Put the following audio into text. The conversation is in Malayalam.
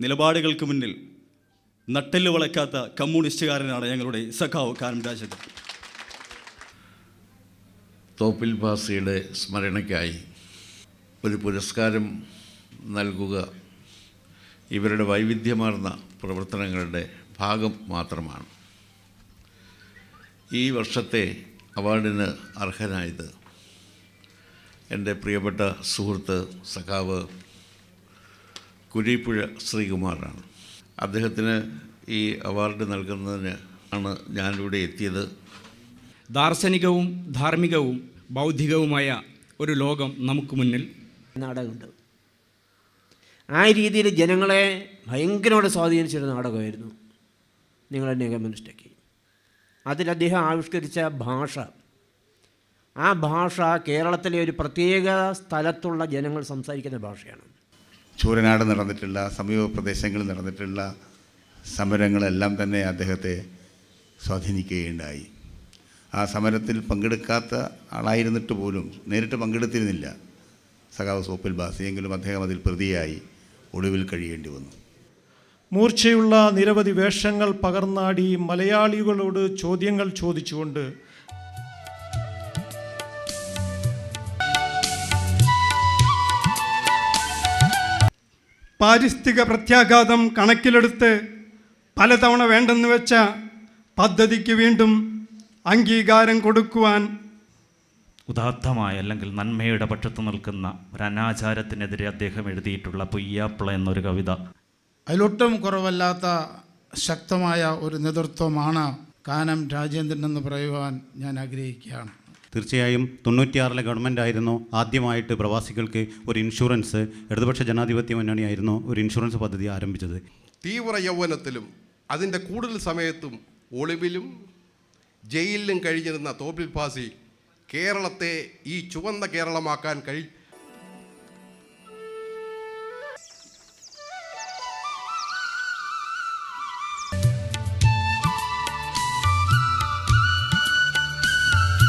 നിലപാടുകൾക്ക് മുന്നിൽ നട്ടെല്ല് വളയ്ക്കാത്ത കമ്മ്യൂണിസ്റ്റുകാരനാണ് ഞങ്ങളുടെ സഖാവ് കാനം രാജത് തോപ്പിൽ ഭാസിയുടെ സ്മരണയ്ക്കായി ഒരു പുരസ്കാരം നൽകുക ഇവരുടെ വൈവിധ്യമാർന്ന പ്രവർത്തനങ്ങളുടെ ഭാഗം മാത്രമാണ്. ഈ വർഷത്തെ അവാർഡിന് അർഹനായത് എന്റെ പ്രിയപ്പെട്ട സുഹൃത്ത് സഖാവ് കുരീപ്പുഴ ശ്രീകുമാറാണ്. അദ്ദേഹത്തിന് ഈ അവാർഡ് നൽകുന്നതിന് ആണ് ഞാനിവിടെ എത്തിയത്. ദാർശനികവും ധാർമ്മികവും ബൗദ്ധികവുമായ ഒരു ലോകം നമുക്ക് മുന്നിൽ നാടകമുണ്ട്. ആ രീതിയിൽ ജനങ്ങളെ ഭയങ്കരമായിട്ട് സ്വാധീനിച്ചൊരു നാടകമായിരുന്നു നിങ്ങളെന്നെ കമ്മ്യൂണിസ്റ്റൊക്കെ. അതിൽ അദ്ദേഹം ആവിഷ്കരിച്ച ഭാഷ. ആ ഭാഷ കേരളത്തിലെ ഒരു പ്രത്യേക സ്ഥലത്തുള്ള ജനങ്ങൾ സംസാരിക്കുന്ന ഭാഷയാണ്. ചൂരനാട് നടന്നിട്ടുള്ള സമീപ പ്രദേശങ്ങളിൽ നടന്നിട്ടുള്ള സമരങ്ങളെല്ലാം തന്നെ അദ്ദേഹത്തെ സ്വാധീനിക്കുകയുണ്ടായി. ആ സമരത്തിൽ പങ്കെടുക്കാത്ത ആളായിരുന്നിട്ട് പോലും നേരിട്ട് പങ്കെടുത്തിരുന്നില്ല സഖാവ് സോപ്പിൽ ബാസി എങ്കിലും അദ്ദേഹം അതിൽ പ്രതിയായി ഒടുവിൽ കഴിയേണ്ടി വന്നു. മൂർച്ചയുള്ള നിരവധി വേഷങ്ങൾ പകർന്നാടി മലയാളികളോട് ചോദ്യങ്ങൾ ചോദിച്ചുകൊണ്ട് പാരിസ്ഥിതിക പ്രത്യാഘാതം കണക്കിലെടുത്ത് പലതവണ വേണ്ടെന്ന് വെച്ച പദ്ധതിക്ക് വീണ്ടും അംഗീകാരം കൊടുക്കുവാൻ ഉദാത്തമായ അല്ലെങ്കിൽ നന്മയുടെ പക്ഷത്ത് നിൽക്കുന്ന ഒരു അനാചാരത്തിനെതിരെ അദ്ദേഹം എഴുതിയിട്ടുള്ള പൊയ്യാപ്പിള എന്നൊരു കവിത. അതിലൊട്ടും കുറവല്ലാത്ത ശക്തമായ ഒരു നേതൃത്വമാണ് കാനം രാജേന്ദ്രൻ എന്ന് പറയുവാൻ ഞാൻ ആഗ്രഹിക്കുകയാണ്. തീർച്ചയായും തൊണ്ണൂറ്റിയാറിലെ ഗവൺമെന്റ് ആയിരുന്നു ആദ്യമായിട്ട് പ്രവാസികൾക്ക് ഒരു ഇൻഷുറൻസ് ഇടതുപക്ഷ ജനാധിപത്യ മുന്നണിയായിരുന്നു ഒരു ഇൻഷുറൻസ് പദ്ധതി ആരംഭിച്ചത്. തീവ്ര യൗവനത്തിലും അതിന്റെ കൂടുതൽ സമയത്തും ഒളിവിലും ജയിലിലും കഴിഞ്ഞിരുന്ന തോപ്പിൽ പാസി കേരളത്തെ ഈ ചുവന്ന കേരളമാക്കാൻ കഴി